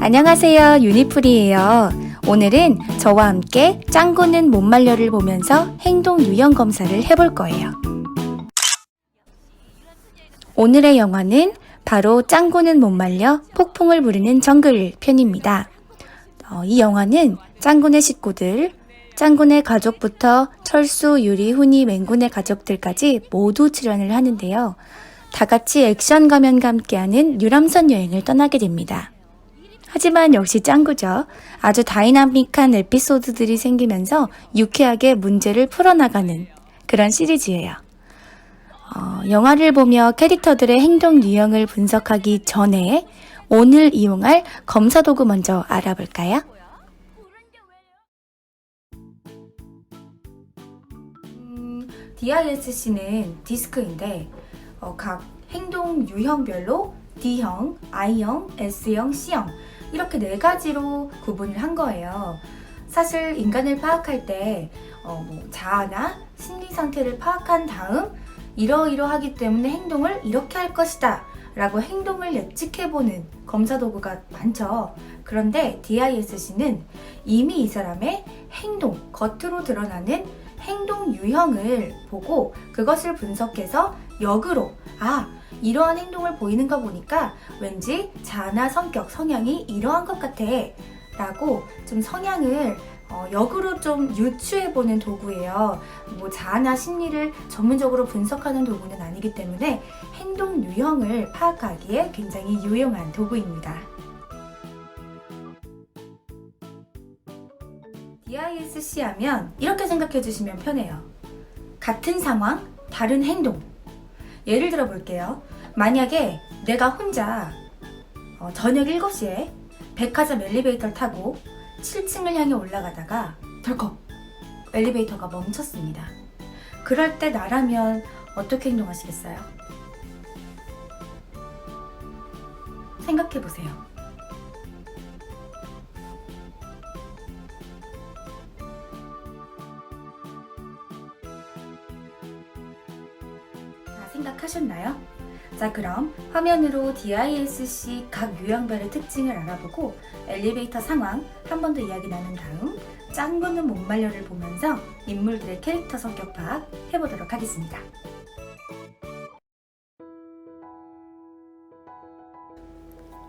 안녕하세요. 유니풀이에요. 오늘은 저와 함께 짱구는 못 말려를 보면서 행동 유형 검사를 해볼 거예요. 오늘의 영화는 바로 짱구는 못 말려 폭풍을 부르는 정글 편입니다. 어, 이 영화는 짱구네 식구들, 짱구네 가족부터 철수, 유리, 훈이, 맹군의 가족들까지 모두 출연을 하는데요. 다 같이 액션 가면과 함께하는 유람선 여행을 떠나게 됩니다. 하지만 역시 짱구죠. 아주 다이나믹한 에피소드들이 생기면서 유쾌하게 문제를 풀어나가는 그런 시리즈예요. 어, 영화를 보며 캐릭터들의 행동 유형을 분석하기 전에 오늘 이용할 검사 도구 먼저 알아볼까요? 음, DISC는 디스크인데 어, 각 행동 유형별로 D형, I형, S형, C형 이렇게 네 가지로 구분을 한 거예요. 사실 인간을 파악할 때 어, 뭐 자아나 심리 상태를 파악한 다음 이러이러하기 때문에 행동을 이렇게 할 것이다 라고 행동을 예측해보는 검사 도구가 많죠. 그런데 DISC는 이미 이 사람의 행동, 겉으로 드러나는 행동 유형을 보고 그것을 분석해서 역으로 아 이러한 행동을 보이는 거 보니까 왠지 자나 성격, 성향이 이러한 것 같아 라고 좀 성향을 어, 역으로 좀 유추해보는 도구예요. 뭐 자아나 심리를 전문적으로 분석하는 도구는 아니기 때문에 행동 유형을 파악하기에 굉장히 유용한 도구입니다. DISC 하면 이렇게 생각해 주시면 편해요. 같은 상황, 다른 행동. 예를 들어 볼게요. 만약에 내가 혼자 어, 저녁 7시에 백화점 엘리베이터를 타고 7층을 향해 올라가다가 덜컥 엘리베이터가 멈췄습니다. 그럴 때 나라면 어떻게 행동하시겠어요? 생각해 보세요. 생각하셨나요? 자, 그럼 화면으로 DISC 각 유형별의 특징을 알아보고 엘리베이터 상황 한 번 더 이야기 나눈 다음 짱구는 못 말려를 보면서 인물들의 캐릭터 성격 파악 해보도록 하겠습니다.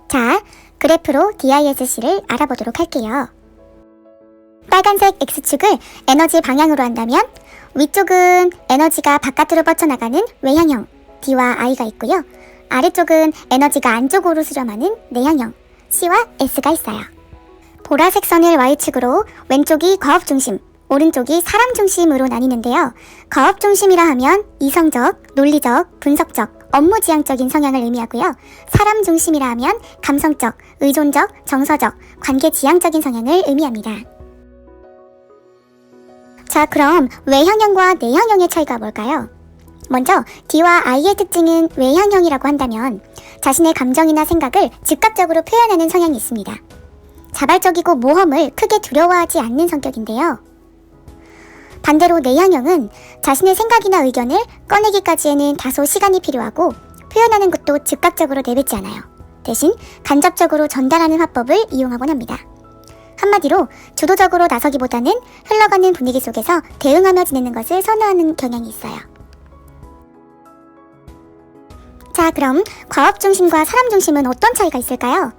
자, 그래프로 DISC를 알아보도록 할게요. 빨간색 X축을 에너지 방향으로 한다면 위쪽은 에너지가 바깥으로 뻗쳐나가는 외향형 D와 I가 있고요. 아래쪽은 에너지가 안쪽으로 수렴하는 내향형 C와 S가 있어요. 보라색 선을 Y축으로 왼쪽이 과업 중심, 오른쪽이 사람 중심으로 나뉘는데요. 과업 중심이라 하면 이성적, 논리적, 분석적, 업무 지향적인 성향을 의미하고요. 사람 중심이라 하면 감성적, 의존적, 정서적, 관계 지향적인 성향을 의미합니다. 자, 그럼 외향형과 내향형의 차이가 뭘까요? 먼저 D와 I의 특징은 외향형이라고 한다면 자신의 감정이나 생각을 즉각적으로 표현하는 성향이 있습니다. 자발적이고 모험을 크게 두려워하지 않는 성격인데요. 반대로 내향형은 자신의 생각이나 의견을 꺼내기까지에는 다소 시간이 필요하고 표현하는 것도 즉각적으로 내뱉지 않아요. 대신 간접적으로 전달하는 화법을 이용하곤 합니다. 한마디로 주도적으로 나서기보다는 흘러가는 분위기 속에서 대응하며 지내는 것을 선호하는 경향이 있어요. 자, 그럼 과업 중심과 사람 중심은 어떤 차이가 있을까요?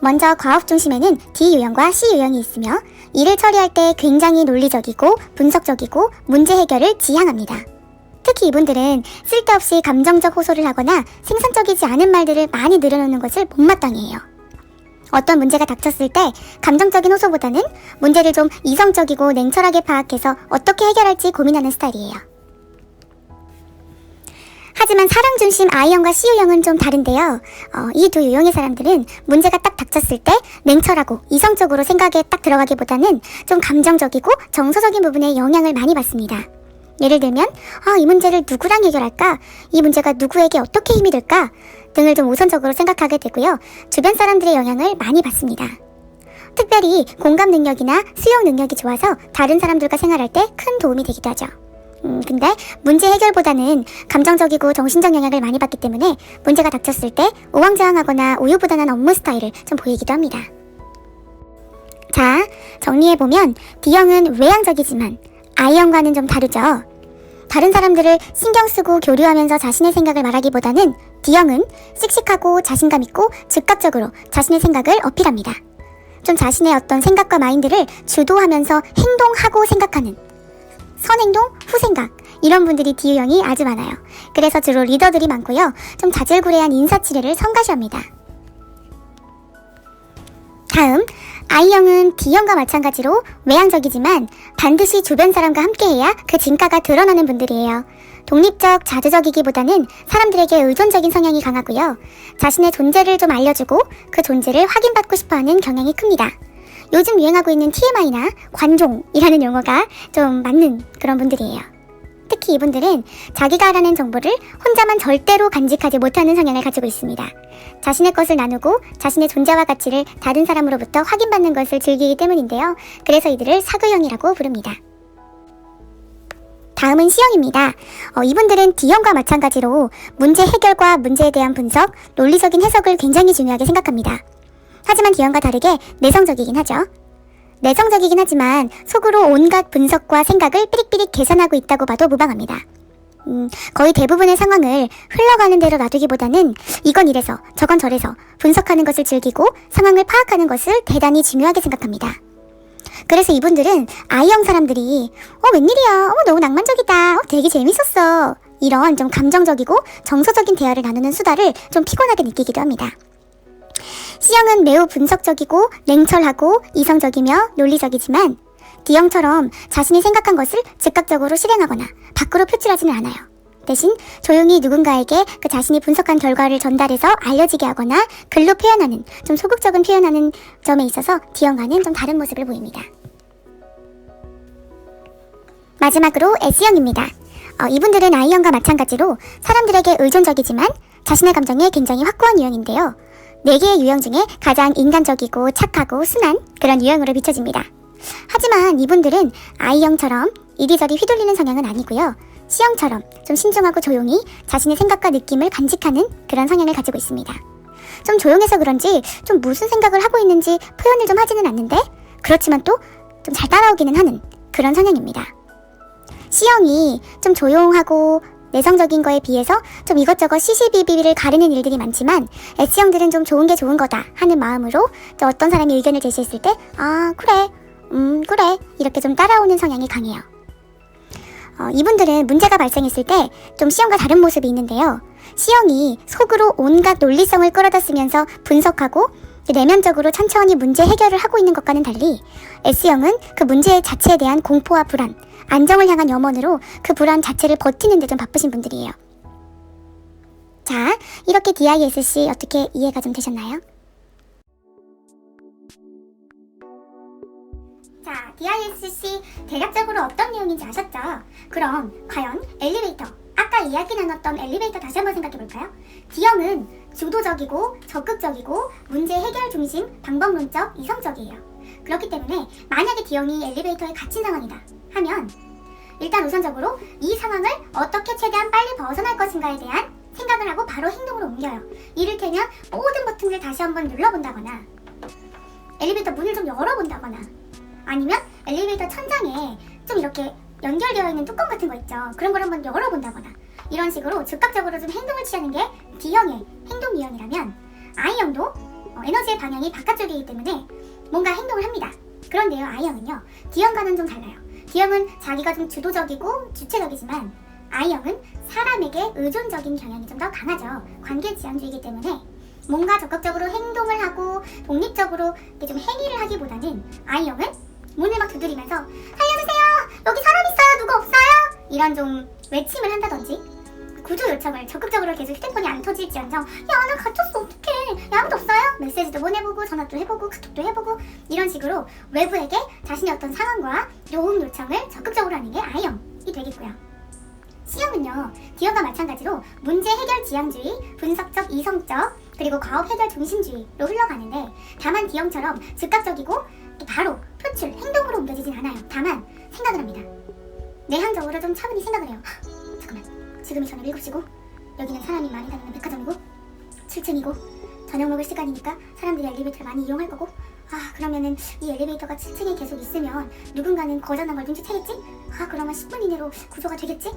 먼저 과업 중심에는 D 유형과 C 유형이 있으며 일을 처리할 때 굉장히 논리적이고 분석적이고 문제 해결을 지향합니다. 특히 이분들은 쓸데없이 감정적 호소를 하거나 생산적이지 않은 말들을 많이 늘어놓는 것을 못마땅해 해요. 어떤 문제가 닥쳤을 때 감정적인 호소보다는 문제를 좀 이성적이고 냉철하게 파악해서 어떻게 해결할지 고민하는 스타일이에요. 하지만 사랑 중심 I형과 C유형은 좀 다른데요. 어, 이 두 유형의 사람들은 문제가 딱 닥쳤을 때 냉철하고 이성적으로 생각에 딱 들어가기보다는 좀 감정적이고 정서적인 부분에 영향을 많이 받습니다. 예를 들면, 아, 이 문제를 누구랑 해결할까? 이 문제가 누구에게 어떻게 힘이 될까? 등을 좀 우선적으로 생각하게 되고요. 주변 사람들의 영향을 많이 받습니다. 특별히 공감 능력이나 수용 능력이 좋아서 다른 사람들과 생활할 때 큰 도움이 되기도 하죠. 음, 근데 문제 해결보다는 감정적이고 정신적 영향을 많이 받기 때문에 문제가 닥쳤을 때 우왕좌왕하거나 우유부단한 업무 스타일을 좀 보이기도 합니다. 자, 정리해보면 D형은 외향적이지만 I형과는 좀 다르죠. 다른 사람들을 신경 쓰고 교류하면서 자신의 생각을 말하기보다는 D형은 씩씩하고 자신감 있고 즉각적으로 자신의 생각을 어필합니다. 좀 자신의 어떤 생각과 마인드를 주도하면서 행동하고 생각하는 선행동, 후생각 이런 분들이 D형이 아주 많아요. 그래서 주로 리더들이 많고요. 좀 자질구레한 인사치레를 성가시합니다. 다음 I형은 D형과 마찬가지로 외향적이지만 반드시 주변 사람과 함께해야 그 진가가 드러나는 분들이에요. 독립적, 자주적이기보다는 사람들에게 의존적인 성향이 강하고요. 자신의 존재를 좀 알려주고 그 존재를 확인받고 싶어하는 경향이 큽니다. 요즘 유행하고 있는 TMI나 관종이라는 용어가 좀 맞는 그런 분들이에요. 특히 이분들은 자기가 알아낸 정보를 혼자만 절대로 간직하지 못하는 성향을 가지고 있습니다. 자신의 것을 나누고 자신의 존재와 가치를 다른 사람으로부터 확인받는 것을 즐기기 때문인데요. 그래서 이들을 사교형이라고 부릅니다. 다음은 C형입니다. 어, 이분들은 D형과 마찬가지로 문제 해결과 문제에 대한 분석, 논리적인 해석을 굉장히 중요하게 생각합니다. 하지만 D형과 다르게 내성적이긴 하죠. 내성적이긴 하지만 속으로 온갖 분석과 생각을 삐릭삐릭 계산하고 있다고 봐도 무방합니다. 음, 거의 대부분의 상황을 흘러가는 대로 놔두기보다는 이건 이래서 저건 저래서 분석하는 것을 즐기고 상황을 파악하는 것을 대단히 중요하게 생각합니다. 그래서 이분들은 I형 사람들이 어 웬일이야 어 너무 낭만적이다 어 되게 재밌었어 이런 좀 감정적이고 정서적인 대화를 나누는 수다를 좀 피곤하게 느끼기도 합니다. C형은 매우 분석적이고 냉철하고 이성적이며 논리적이지만 D형처럼 자신이 생각한 것을 즉각적으로 실행하거나 밖으로 표출하지는 않아요. 대신 조용히 누군가에게 그 자신이 분석한 결과를 전달해서 알려지게 하거나 글로 표현하는 좀 소극적인 표현하는 점에 있어서 D형과는 좀 다른 모습을 보입니다. 마지막으로 S형입니다. 어, 이분들은 I형과 마찬가지로 사람들에게 의존적이지만 자신의 감정에 굉장히 확고한 유형인데요. 네 개의 유형 중에 가장 인간적이고 착하고 순한 그런 유형으로 비춰집니다. 하지만 이분들은 I형처럼 이리저리 휘둘리는 성향은 아니고요. C형처럼 좀 신중하고 조용히 자신의 생각과 느낌을 간직하는 그런 성향을 가지고 있습니다. 좀 조용해서 그런지 좀 무슨 생각을 하고 있는지 표현을 좀 하지는 않는데 그렇지만 또 좀 잘 따라오기는 하는 그런 성향입니다. C형이 좀 조용하고 내성적인 거에 비해서 좀 이것저것 시시비비를 가르는 일들이 많지만 S형들은 좀 좋은 게 좋은 거다 하는 마음으로 또 어떤 사람이 의견을 제시했을 때 아 그래 음 그래 이렇게 좀 따라오는 성향이 강해요. 어, 이분들은 문제가 발생했을 때좀 C형과 다른 모습이 있는데요. C형이 속으로 온갖 논리성을 끌어다 쓰면서 분석하고 내면적으로 천천히 문제 해결을 하고 있는 것과는 달리 S형은 그 문제 자체에 대한 공포와 불안, 안정을 향한 염원으로 그 불안 자체를 버티는 데 좀 바쁘신 분들이에요. 자, 이렇게 DISC 어떻게 이해가 좀 되셨나요? 자, DISC 대략적으로 어떤 내용인지 아셨죠? 그럼 과연 엘리베이터, 아까 이야기 나눴던 엘리베이터 다시 한번 생각해 볼까요? D형은 주도적이고 적극적이고 문제 해결 중심, 방법론적, 이성적이에요. 그렇기 때문에 만약에 D형이 엘리베이터에 갇힌 상황이다 하면 일단 우선적으로 이 상황을 어떻게 최대한 빨리 벗어날 것인가에 대한 생각을 하고 바로 행동으로 옮겨요. 이를테면 모든 버튼을 다시 한번 눌러본다거나 엘리베이터 문을 좀 열어본다거나 아니면 엘리베이터 천장에 좀 이렇게 연결되어 있는 뚜껑 같은 거 있죠. 그런 걸 한번 열어본다거나 이런 식으로 즉각적으로 좀 행동을 취하는 게 D형의 행동 유형이라면 I형도 어, 에너지의 방향이 바깥쪽이기 때문에 뭔가 행동을 합니다. 그런데요, I형은요, D형과는 좀 달라요. D형은 자기가 좀 주도적이고 주체적이지만 I형은 사람에게 의존적인 경향이 좀 더 강하죠. 관계 지향주의이기 때문에 뭔가 적극적으로 행동을 하고 독립적으로 좀 행위를 하기보다는 I형은 문을 막 두드리면서 살려주세요! 여기 사람 있어요! 누구 없어요? 이런 좀 외침을 한다든지 구조 요청을 적극적으로 계속 휴대폰이 안 터질지언정 야 나 갇혔어 어떡해 야 아무도 없어요? 메시지도 보내보고 전화도 해보고 카톡도 해보고 이런 식으로 외부에게 자신의 어떤 상황과 도움 요청을 적극적으로 하는 게 I형이 되겠고요. C형은요 D형과 마찬가지로 문제 해결 지향주의, 분석적 이성적 그리고 과업 해결 중심주의로 흘러가는데 다만 D형처럼 즉각적이고 또 바로 표출, 행동으로 옮겨지진 않아요. 다만 생각을 합니다. 내향적으로 좀 차분히 생각을 해요. 잠깐만. 지금이 저녁 7시고 여기는 사람이 많이 다니는 백화점이고 7층이고 저녁 먹을 시간이니까 사람들이 엘리베이터를 많이 이용할 거고 아 그러면은 이 엘리베이터가 7층에 계속 있으면 누군가는 거절한 걸 눈치채겠지? 아 그러면 10분 이내로 구조가 되겠지?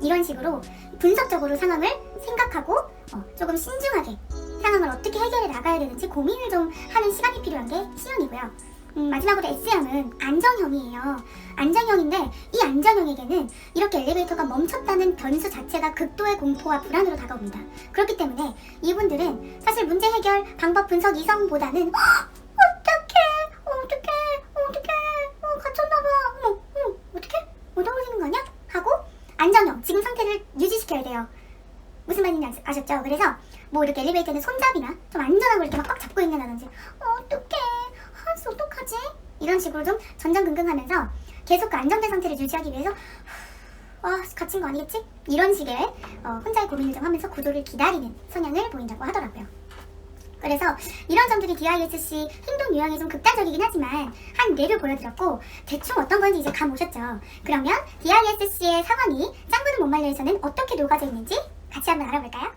이런 식으로 분석적으로 상황을 생각하고 어, 조금 신중하게 상황을 어떻게 해결해 나가야 되는지 고민을 좀 하는 시간이 필요한 게 C형이고요. 음, 마지막으로 S형은 안정형이에요. 안정형인데 이 안정형에게는 이렇게 엘리베이터가 멈췄다는 변수 자체가 극도의 공포와 불안으로 다가옵니다. 그렇기 때문에 이분들은 사실 문제 해결 방법 분석 이성보다는 "헉, 어떡해 어떡해 어떡해 어, 갇혔나봐 어머 어머 어떡해 못 떨어지는 거 아니야? 하고 안정형 지금 상태를 유지시켜야 돼요. 무슨 말인지 아- 아셨죠? 그래서 뭐 이렇게 엘리베이터는 손잡이나 좀 안전한 걸 이렇게 막 꽉 잡고 있는다든지 어, 어떡해 한스 어떡하지? 이런 식으로 좀 전전긍긍하면서 계속 그 안정된 상태를 유지하기 위해서 아 갇힌 거 아니겠지? 이런 식의 어, 혼자의 고민을 좀 하면서 구조를 기다리는 성향을 보인다고 하더라고요. 그래서 이런 점들이 DISC 행동 유형에 좀 극단적이긴 하지만 한 뇌를 보여드렸고 대충 어떤 건지 이제 감 오셨죠? 그러면 DISC의 상황이 짱구는 못 말려에서는 어떻게 녹아져 있는지 같이 한번 알아볼까요?